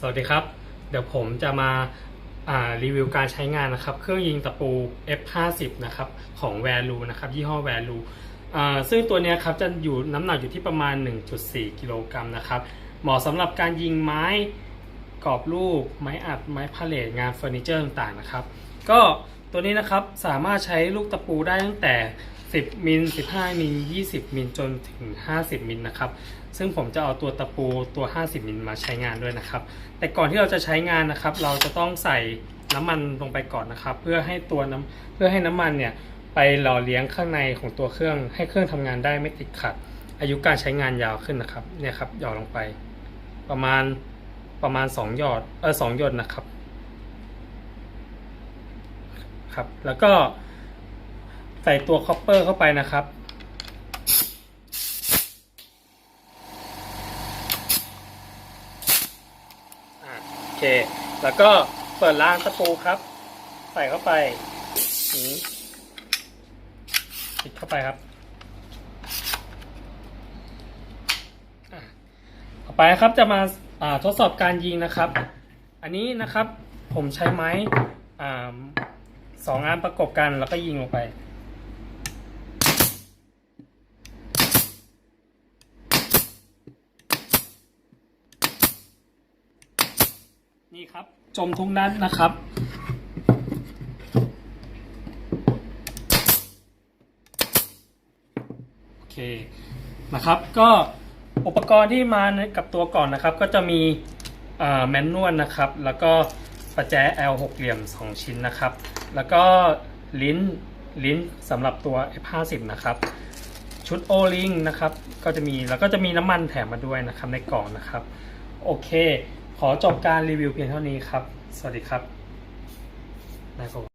สวัสดีครับ เดี๋ยวผมจะมาารีวิวการใช้งานนะครับ เครื่องยิงตะปู F50 นะครับของ Value นะครับยี่ห้อ Value อซึ่งตัวนี้ครับจะอยู่น้ำหนักอยู่ที่ประมาณ 1.4 กิโลกรัมนะครับ เหมาะสำหรับการยิงไม้กรอบรูป ไม้อัด ไม้พาเลทงานเฟอร์นิเจอร์ต่างๆนะครับ ก็ตัวนี้นะครับสามารถใช้ลูกตะปูได้ตั้งแต่ 10 มิล 15 มิล 20 มิลจนถึง 50 มิลนะครับ ซึ่งผมจะเอาตัวตะปูตัว 50 มิลมาใช้งานด้วยนะครับ แต่ก่อนที่เราจะใช้งานนะครับ เราจะต้องใส่น้ำมันลงไปก่อนนะครับ เพื่อให้ตัวน้ำเพื่อให้น้ำมันเนี่ยไปหล่อเลี้ยงข้างในของตัวเครื่อง ให้เครื่องทำงานได้ไม่ติดขัด อายุการใช้งานยาวขึ้นนะครับ เนี่ยครับหยอดลงไป ประมาณประมาณ 2 หยอดเออสองหยดนะครับครับ แล้วก็ ใส่ตัวคอปเปอร์เข้าไปนะครับ โอเค แล้วก็เปิดรางตะปูครับ ใส่เข้าไปอย่างนี้ปิดเข้าไปครับต่อไปครับจะมาทดสอบการยิงนะครับ อันนี้นะครับผมใช้ไม้สองอันประกบกันแล้วก็ยิงลงไป นี่ครับ จมทุกนัดนะครับ โอเคนะครับก็อุปกรณ์ที่มากับตัวก่อนนะครับ ก็จะมีแมนนวลนะครับ แล้วก็ประแจ L หกเหลี่ยม 2 ชิ้นนะครับ แล้วก็ลิ้นลิ้นสำหรับตัว F50 นะครับ ชุดโอลิงนะครับ ก็จะมีแล้วก็จะมีน้ำมันแถมมาด้วยนะครับในกล่องนะครับ โอเค ขอจบการรีวิวเพียงเท่านี้ครับ สวัสดีครับนายผม